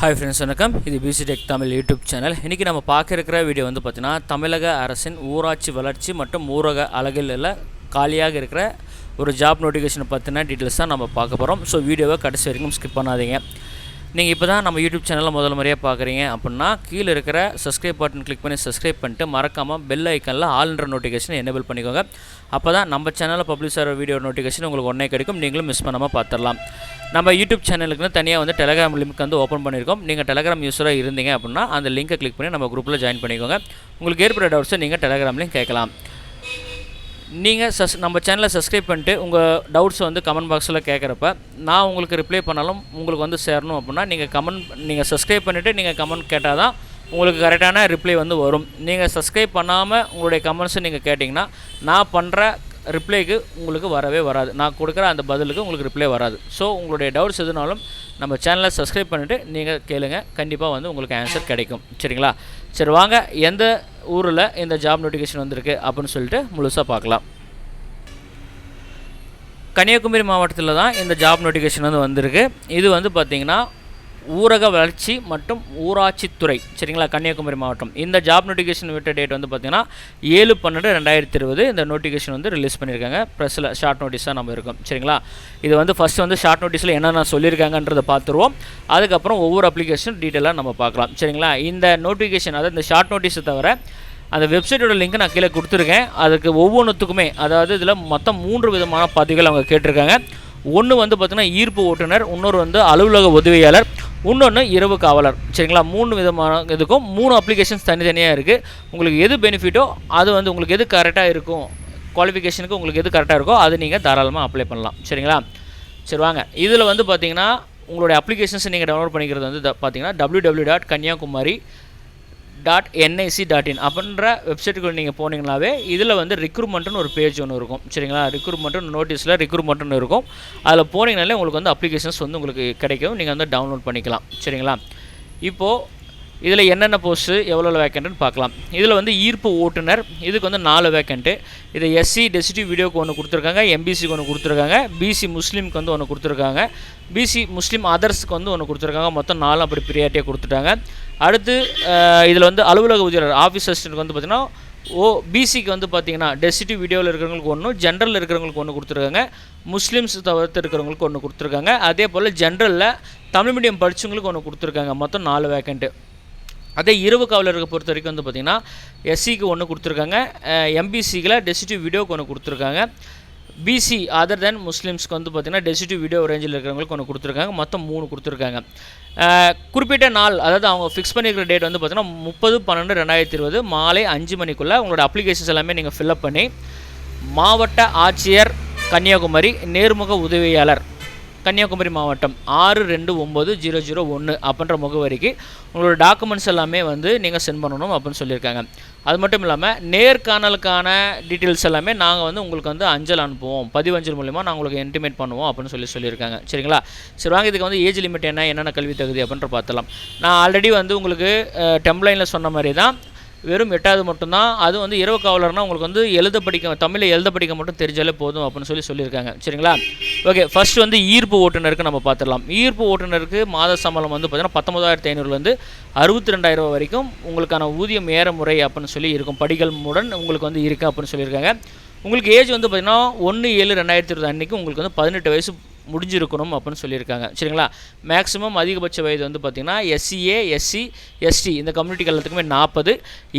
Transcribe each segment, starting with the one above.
Hi friends வணக்கம். இது PC tech Tamil YouTube channel இன்றைக்கி நம்ம பார்க்க வீடியோ வந்து பார்த்திங்கன்னா தமிழக அரசின் ஊராட்சி வளர்ச்சி மற்றும் ஊரக அழகில் காலியாக இருக்கிற ஒரு ஜாப் நோட்டிஃபிகேஷனை பற்றின டீட்டெயில்ஸ் தான் நம்ம பார்க்க போகிறோம் ஸோ வீடியோவை கடைசி வரைக்கும் ஸ்கிப் பண்ணாதீங்க. நீங்கள் இப்போ தான் நம்ம யூடியூப் சேனலில் முதல் முறையாக பார்க்குறீங்க அப்படின்னா கீழே இருக்கிற சப்ஸ்கிரைப் பட்டன் கிளிக் பண்ணி சப்ஸ்கிரைப் பண்ணிட்டு மறக்காமல் பெல் ஐக்கனில் ஆல்ன்ற நோட்டிஃபிகேஷன் எனேபிள் பண்ணிக்கோங்க. அப்போ தான் நம்ம சேனலில் பப்ளிஷ் ஆகிற வீடியோ நோட்டிஃபிகேஷன் உங்களுக்கு ஒன்றே கிடைக்கும். நீங்களும் மிஸ் பண்ணாமல் பார்த்துடலாம் நம்ம யூடியூப் சேனலுக்குன்னு தனியாக வந்து டெலகிராம் லிங்க் வந்து ஓப்பன் பண்ணியிருக்கோம் நீங்கள் டெலகிராம் யூஸராக இருந்தீங்க அப்படின்னா அந்த லிங்கை கிளிக் பண்ணி நம்ம குரூப்பில் ஜாயின் பண்ணிக்கோங்க. உங்களுக்கு ஏற்பட டவுட்ஸை நீங்கள் டெலகிராம்லேயும் கேட்கலாம். நீங்கள் சஸ் நம்ம சேனலை சப்ஸ்கிரைப் பண்ணிட்டு உங்கள் டவுட்ஸ் வந்து கமெண்ட் பாக்ஸில் கேட்குறப்ப நான் உங்களுக்கு ரிப்ளை பண்ணாலும் உங்களுக்கு வந்து சேரணும் அப்படின்னா நீங்கள் கமெண்ட் நீங்கள் சப்ஸ்கிரைப் பண்ணிவிட்டு நீங்கள் கமெண்ட் கேட்டால் தான் உங்களுக்கு கரெக்டான ரிப்ளை வந்து வரும். நீங்கள் சப்ஸ்கிரைப் பண்ணாமல் உங்களுடைய கமெண்ட்ஸை நீங்கள் கேட்டிங்கன்னா நான் பண்ணுற ரிப்ளைக்கு உங்களுக்கு வரவே வராது. நான் கொடுக்குற அந்த பதிலுக்கு உங்களுக்கு ரிப்ளை வராது. ஸோ உங்களுடைய டவுட்ஸ் எதுனாலும் நம்ம சேனலை சப்ஸ்கிரைப் பண்ணிவிட்டு நீங்கள் கேளுங்கள் கண்டிப்பாக வந்து உங்களுக்கு ஆன்சர் கிடைக்கும். சரிங்களா? சரி வாங்க. எந்த ஊரில் இந்த ஜாப் நோட்டிஃபிகேஷன் வந்திருக்கு அப்படின்னு சொல்லிட்டு முழுசாக பார்க்கலாம். கன்னியாகுமரி மாவட்டத்தில் தான் இந்த ஜாப் நோட்டிஃபிகேஷன் வந்து வந்திருக்கு. இது வந்து பார்த்திங்கன்னா ஊரக வளர்ச்சி மற்றும் ஊராட்சித்துறை சரிங்களா கன்னியாகுமரி மாவட்டம். இந்த ஜாப் நோட்டிஃபிகேஷன் விட்ட டேட் வந்து பார்த்திங்கன்னா ஏழு பன்னெண்டு ரெண்டாயிரத்தி இருபது இந்த நோட்டிஃபிகேஷன் வந்து ரிலீஸ் பண்ணியிருக்காங்க. ப்ரெஸ்ஸில் ஷார்ட் நோட்டீஸாக நம்ம இருக்கும் சரிங்களா? இது வந்து ஃபஸ்ட்டு வந்து ஷார்ட் நோட்டீஸில் என்னென்ன சொல்லியிருக்காங்கன்றதை பார்த்துருவோம் அதுக்கப்புறம் ஒவ்வொரு அப்ளிகேஷன் டீட்டெயிலாக நம்ம பார்க்கலாம் சரிங்களா? இந்த நோட்டிஃபிகேஷன் அதாவது இந்த ஷார்ட் நோட்டீஸை தவிர அந்த வெப்சைட்டோட லிங்க் நான் கீழே கொடுத்துருக்கேன். அதுக்கு ஒவ்வொன்றுத்துக்குமே அதாவது இதில் மொத்தம் மூன்று விதமான பதிவுகள் அவங்க கேட்டிருக்காங்க. ஒன்று வந்து பார்த்திங்கன்னா ஈர்ப்பு ஓட்டுநர் இன்னொரு வந்து அலுவலக உதவியாளர் இன்னொன்று இரவு காவலர். சரிங்களா? மூணு விதமான இதுக்கும் மூணு அப்ளிகேஷன்ஸ் தனித்தனியாக இருக்குது உங்களுக்கு எது பெனிஃபிட்டோ அது வந்து உங்களுக்கு எது கரெக்டாக இருக்கும்? குவாலிஃபிகேஷனுக்கு உங்களுக்கு எது கரெக்டாக இருக்கோ அது நீங்கள் தாராளமாக அப்ளை பண்ணலாம். சரிங்களா? சரி வாங்க. இதில் வந்து பார்த்தீங்கன்னா உங்களுடைய அப்ளிகேஷன்ஸ் நீங்கள் டவுன்லோட் பண்ணிக்கிறது வந்து பார்த்தீங்கன்னா W W dot Kanyakumari dot NIC dot in அப்படின்ற வெப்சைட்டுக்கு நீங்கள் போனீங்கனாவே இதில் வந்து ரிக்ரூட்மெண்ட்னு ஒரு பேஜ் ஒன்று இருக்கும். சரிங்களா? ரிக்ரூட்மெண்ட்டு நோட்டீஸில் ரிக்ரூட்மெண்ட்னு இருக்கும். அதில் போனீங்கனாலே உங்களுக்கு வந்து அப்ளிகேஷன்ஸ் வந்து உங்களுக்கு கிடைக்கும். நீங்கள் வந்து டவுன்லோட் பண்ணிக்கலாம். சரிங்களா? இப்போது இதில் என்னென்ன போஸ்ட்டு எவ்வளோ வேக்கண்ட்டுன்னு பார்க்கலாம். இதில் வந்து ஈர்ப்பு ஓட்டுநர் இதுக்கு வந்து நாலு வேக்கண்ட்டு இது எஸ்சி டெசிட்டிவ் வீடியோக்கு ஒன்று கொடுத்துருக்காங்க எம்பிசிக்கு ஒன்று கொடுத்துருக்காங்க பிசி முஸ்லீமுக்கு வந்து ஒன்று கொடுத்துருக்காங்க பிசி முஸ்லீம் அதர்ஸுக்கு வந்து ஒன்று கொடுத்துருக்காங்க மொத்தம் நாலு அப்படி ப்ரியாரிட்டியாக கொடுத்துட்டாங்க. அடுத்து இதில் வந்து அலுவலக உதவியாளர் ஆஃபீஸ் அசிஸ்டன்ட்க்கு வந்து பார்த்திங்கன்னா ஓ பிசிக்கு வந்து பார்த்தீங்கன்னா டெசிட்டிவ் வீடியோவில் இருக்கிறவங்களுக்கு ஒன்று ஜென்ரலில் இருக்கிறவங்களுக்கு ஒன்று கொடுத்துருக்காங்க முஸ்லீம்ஸ் தவிர்த்து இருக்கிறவங்களுக்கு ஒன்று கொடுத்துருக்காங்க. அதே போல் ஜென்ரலில் தமிழ் மீடியம் படித்தவங்களுக்கு ஒன்று கொடுத்துருக்காங்க மொத்தம் நாலு வேக்கண்ட்டு அதே இரவு காவலருக்கு பொறுத்த வரைக்கும் வந்து பார்த்திங்கன்னா எஸ்சிக்கு ஒன்று கொடுத்துருக்காங்க. எம்பிசிக்கில் டெசிட்டிவ் வீடியோக்கு ஒன்று கொடுத்துருக்காங்க. பிசி அதர் தென் முஸ்லீம்ஸ்க்கு வந்து பார்த்திங்கன்னா டெசிட்டிவ் வீடியோ ரேஞ்சில் இருக்கிறவங்களுக்கு ஒன்று கொடுத்துருக்காங்க. மொத்தம் மூணு கொடுத்துருக்காங்க. குறிப்பிட்ட நாள் அதாவது அவங்க ஃபிக்ஸ் பண்ணியிருக்கிற டேட் வந்து பார்த்திங்கன்னா முப்பது பன்னெண்டு ரெண்டாயிரத்தி இருபது மாலை அஞ்சு மணிக்குள்ளே உங்களோட அப்ளிகேஷன்ஸ் எல்லாமே நீங்கள் ஃபில்அப் பண்ணி மாவட்ட ஆட்சியர் கன்னியாகுமரி நேர்முக உதவியாளர் கன்னியாகுமரி மாவட்டம் ஆறு ரெண்டு ஒம்பது ஜீரோ ஜீரோ ஒன்று அப்படின்ற முகவரிக்கு உங்களோட டாக்குமெண்ட்ஸ் எல்லாமே வந்து நீங்கள் சென்ட் பண்ணணும் அப்படின்னு சொல்லியிருக்காங்க. அது மட்டும் இல்லாமல் நேர்காணலுக்கான டீட்டெயில்ஸ் எல்லாமே நாங்கள் வந்து உங்களுக்கு வந்து அஞ்சல் அனுப்புவோம். பதிவஞ்சல் மூலிமா நான் உங்களுக்கு இன்டிமேட் பண்ணுவோம் அப்படின்னு சொல்லி சொல்லியிருக்காங்க. சரிங்களா? சரி வாங்க இதுக்கு வந்து ஏஜ் லிமிட் என்ன என்னென்ன கல்வி தகுதி அப்படின்ற பார்த்தலாம் நான் ஆல்ரெடி வந்து உங்களுக்கு டெம்ப்ளைனில் சொன்ன மாதிரி தான் வெறும் எட்டாவது மட்டும்தான். அது வந்து இரவு காவலர்னால் உங்களுக்கு வந்து எழுத படிக்க தமிழில் எழுத படிக்க மட்டும் தெரிஞ்சாலே போதும் அப்படின்னு சொல்லி சொல்லியிருக்காங்க. சரிங்களா? ஓகே ஃபர்ஸ்ட் வந்து ஈர்ப்பு ஓட்டுநருக்கு நம்ம பார்த்துடலாம். ஈர்ப்பு ஓட்டுநருக்கு மாத சம்பளம் வந்து பார்த்தீங்கன்னா பத்தொம்பதாயிரத்தி ஐநூறுலேருந்து அறுபத்தி ரெண்டாயிரம் வரைக்கும் உங்களுக்கான ஊதியம் ஏற முறை அப்படின்னு சொல்லி இருக்கும். படிகள் உடன் உங்களுக்கு வந்து இருக்குது அப்படின்னு சொல்லியிருக்காங்க. உங்களுக்கு ஏஜ் வந்து பார்த்திங்கன்னா ஒன்று ஏழு ரெண்டாயிரத்தி இருபது அன்றைக்கி உங்களுக்கு வந்து பதினெட்டு வயசு முடிஞ்சிருக்கணும் அப்படின்னு சொல்லியிருக்காங்க. சரிங்களா? மேக்ஸிமம் அதிகபட்ச வயது வந்து பார்த்திங்கன்னா எஸ்சிஏ எஸ்சி எஸ்டி இந்த கம்யூனிட்டிக்கு எல்லாத்துக்குமே நாற்பது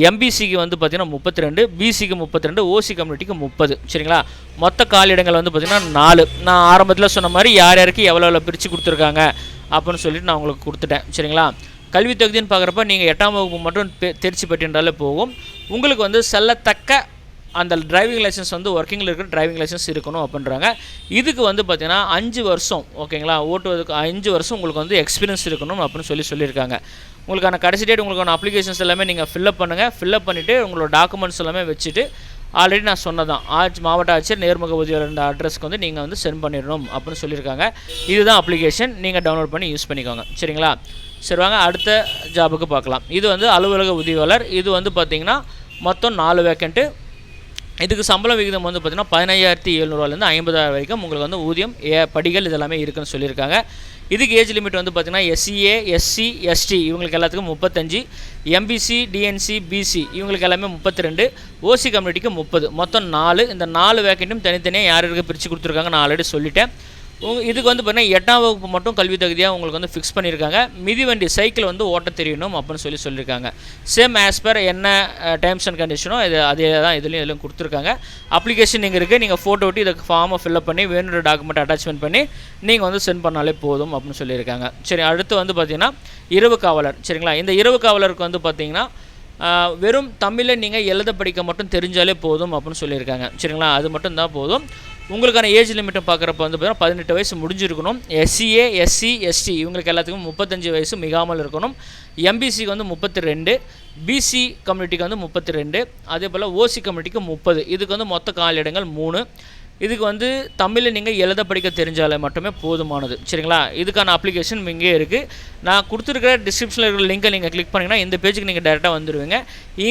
எம்பிசிக்கு வந்து பார்த்திங்கன்னா முப்பத்தி ரெண்டு பிசிக்கு முப்பத்தி ரெண்டு ஓசி கம்யூனிட்டிக்கு முப்பது. சரிங்களா? மொத்த காலிடங்கள் வந்து பார்த்திங்கன்னா நாலு. நான் ஆரம்பத்தில் சொன்ன மாதிரி யார் யாருக்கு எவ்வளோ எவ்வளோ பிரித்து கொடுத்துருக்காங்க அப்படின்னு சொல்லிட்டு நான் உங்களுக்கு கொடுத்துட்டேன். சரிங்களா? கல்வி தகுதின்னு பார்க்குறப்ப நீங்கள் எட்டாம் வகுப்பு மட்டும் தேர்ச்சி பெற்றிருந்தாலே போகும். உங்களுக்கு வந்து செல்லத்தக்க அந்த டிரைவிங் லைசன்ஸ் வந்து ஒர்க்கிங்கில் இருக்கிற டிரைவிங் லைசன்ஸ் இருக்கணும் அப்படின்றாங்க. இதுக்கு வந்து பார்த்திங்கன்னா அஞ்சு வருஷம் ஓகேங்களா? ஓட்டுவதுக்கு அஞ்சு வருஷம் உங்களுக்கு வந்து எக்ஸ்பீரியன்ஸ் இருக்கணும் அப்படின்னு சொல்லி சொல்லியிருக்காங்க. உங்களுக்கான கடைசி டேட் உங்களுக்கான அப்ளிகேஷன்ஸ் எல்லாமே நீங்கள் ஃபில்அப் பண்ணுங்கள் ஃபில்அப் பண்ணிவிட்டு உங்களோட டாக்குமெண்ட்ஸ் எல்லாமே வச்சுட்டு ஆல்ரெடி நான் சொன்னதான் ஆட்சி மாவட்ட ஆட்சியர் நேர்முக உதவியாளர் இருந்த அட்ரஸ்க்கு வந்து நீங்கள் வந்து சென்ட் பண்ணிடணும் அப்படின்னு சொல்லியிருக்காங்க. இதுதான் அப்ளிகேஷன் நீங்கள் டவுன்லோட் பண்ணி யூஸ் பண்ணிக்கோங்க. சரிங்களா? சரி வாங்க அடுத்த ஜாபுக்கு பார்க்கலாம். இது வந்து அலுவலக உதவியாளர். இது வந்து பார்த்திங்கன்னா மொத்தம் நாலு வேக்கண்ட்டு இதுக்கு சம்பள விகிதம் வந்து பார்த்திங்கன்னா பதினையாயிரத்தி எழுநூறுவாலேருந்து ஐம்பதாயிரம் வரைக்கும் உங்களுக்கு வந்து ஊதியம் ஏ படிகள் இதெல்லாமே இருக்குன்னு சொல்லியிருக்காங்க. இதுக்கு ஏஜ் லிமிட் வந்து பார்த்திங்கன்னா எஸ்சிஏ எஸ்சி எஸ்டி இவங்களுக்கு எல்லாத்துக்கும் முப்பத்தஞ்சு எம்பிசி டிஎன்சி பிசி இவங்களுக்கு எல்லாமே முப்பத்தி ரெண்டு ஓசி கம்யூனிட்டிக்கு முப்பது. மொத்தம் நாலு. இந்த நாலு வேக்கண்ட்டும் தனித்தனியாக யார் யாருக்கு பிரித்து கொடுத்துருக்காங்க நான் ஆல்ரெடி சொல்லிட்டேன். உங்கள் இதுக்கு வந்து பார்த்தீங்கன்னா எட்டாம் வகுப்பு மட்டும் கல்வி தகுதியாக உங்களுக்கு வந்து ஃபிக்ஸ் பண்ணியிருக்காங்க மிதிவண்டி சைக்கிள் வந்து ஓட்ட தெரியணும் அப்படின்னு சொல்லி சொல்லியிருக்காங்க சேம் ஆஸ் பர் என்ன டேர்ம்ஸ் அண்ட் கண்டிஷனோ இது அதே தான் இதுலேயும் இதுலையும் கொடுத்துருக்காங்க. அப்ளிகேஷன் நீங்கள் இருக்குது நீங்கள் ஃபோட்டோ ஒட்டி இதுக்கு ஃபார்மை ஃபில்அப் பண்ணி வேணுன்ற டாக்குமெண்ட் அட்டாச்மெண்ட் பண்ணி நீங்கள் வந்து சென்ட் பண்ணாலே போதும் அப்படின்னு சொல்லியிருக்காங்க. சரி அடுத்து வந்து பார்த்திங்கன்னா இரவு காவலர். சரிங்களா? இந்த இரவு காவலருக்கு வந்து பார்த்தீங்கன்னா வெறும் தமிழில் நீங்கள் எழுத படிக்க மட்டும் தெரிஞ்சாலே போதும் அப்படின்னு சொல்லியிருக்காங்க. சரிங்களா? அது மட்டும் தான் போதும். உங்களுக்கான ஏஜ் லிமிட்டை பார்க்குறப்ப வந்து பார்த்தீங்கன்னா பதினெட்டு வயசு முடிஞ்சிருக்கணும். எஸ்சிஏ எஸ்சி எஸ்டி இவங்களுக்கு எல்லாத்துக்கும் முப்பத்தஞ்சு வயசு மிகாமல் இருக்கணும். எம்பிசிக்கு வந்து முப்பத்தி ரெண்டு பிசி கம்யூனிட்டிக்கு வந்து முப்பத்தி ரெண்டு அதே போல் ஓசி கம்யூனிட்டிக்கு முப்பது. இதுக்கு வந்து மொத்த காலிடங்கள் மூணு. இதுக்கு வந்து தமிழில் நீங்கள் எழுத படிக்க தெரிஞ்சாலே மட்டுமே போதுமானது. சரிங்களா? இதுக்கான அப்ளிகேஷன் இங்கே இருக்குது நான் கொடுத்துருக்கிற டிஸ்கிரிப்ஷனில் இருக்கிற லிங்கை நீங்கள் கிளிக் பண்ணிங்கன்னா இந்த பேஜுக்கு நீங்கள் டேரெக்டாக வந்துடுவீங்க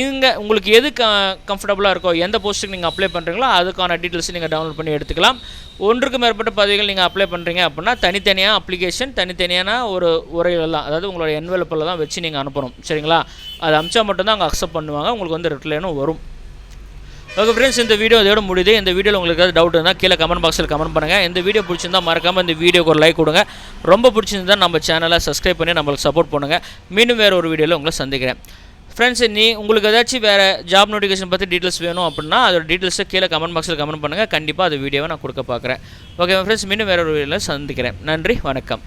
இங்கே உங்களுக்கு எது க கம்ஃபர்டபுளாக இருக்கோ எந்த போஸ்ட்டுக்கு நீங்கள் அப்ளை பண்ணுறீங்களோ அதுக்கான டீட்டெயில்ஸ் நீங்கள் டவுன்லோட் பண்ணி எடுத்துக்கலாம். ஒன்றுக்கு மேற்பட்ட பதவிகள் நீங்கள் அப்ளை பண்ணுறீங்க அப்படின்னா தனித்தனியாக அப்ளிகேஷன் தனித்தனியான ஒரு உரைகள் தான். அதாவது உங்களோட என்வெலப்பில் தான் வச்சு நீங்கள் அனுப்பணும். சரிங்களா? அது அமிச்சா மட்டும்தான் அங்கே அக்செப்ட் பண்ணுவாங்க. உங்களுக்கு வந்து ரிட்லேனும் வரும். ஓகே ஃப்ரெண்ட்ஸ் இந்த வீடியோ இதோட முடியுது. இந்த வீடியோவில் உங்களுக்கு ஏதாவது டவுட் இருந்தால் கீழே கமெண்ட் பாக்ஸில் கமெண்ட் பண்ணுங்கள் இந்த வீடியோ பிடிச்சிருந்தா மறக்காமல் இந்த வீடியோக்கு ஒரு லைக் கொடுங்க. ரொம்ப பிடிச்சிருந்தா நம்ம சேனலை சப்ஸ்கிரைப் பண்ணி நம்மளுக்கு சப்போர்ட் பண்ணுங்கள் மீண்டும் வேறு ஒரு வீடியோவில் உங்களை சந்திக்கிறேன். ஃப்ரெண்ட்ஸ் நீ உங்களுக்கு ஏதாச்சும் வேறு ஜாப் நோட்டிஃபிகேஷன் பற்றி டீட்டெயில்ஸ் வேணும் அப்படின்னா அதோட டீட்டெயில்ஸை கீழே கமெண்ட் பாக்ஸில் கமெண்ட் பண்ணுங்கள் கண்டிப்பாக அந்த வீடியோவை நான் கொடுக்க பார்க்குறேன். ஓகே ஃப்ரெண்ட்ஸ் மீண்டும் வேறு ஒரு வீடியோவில் சந்திக்கிறேன். நன்றி வணக்கம்.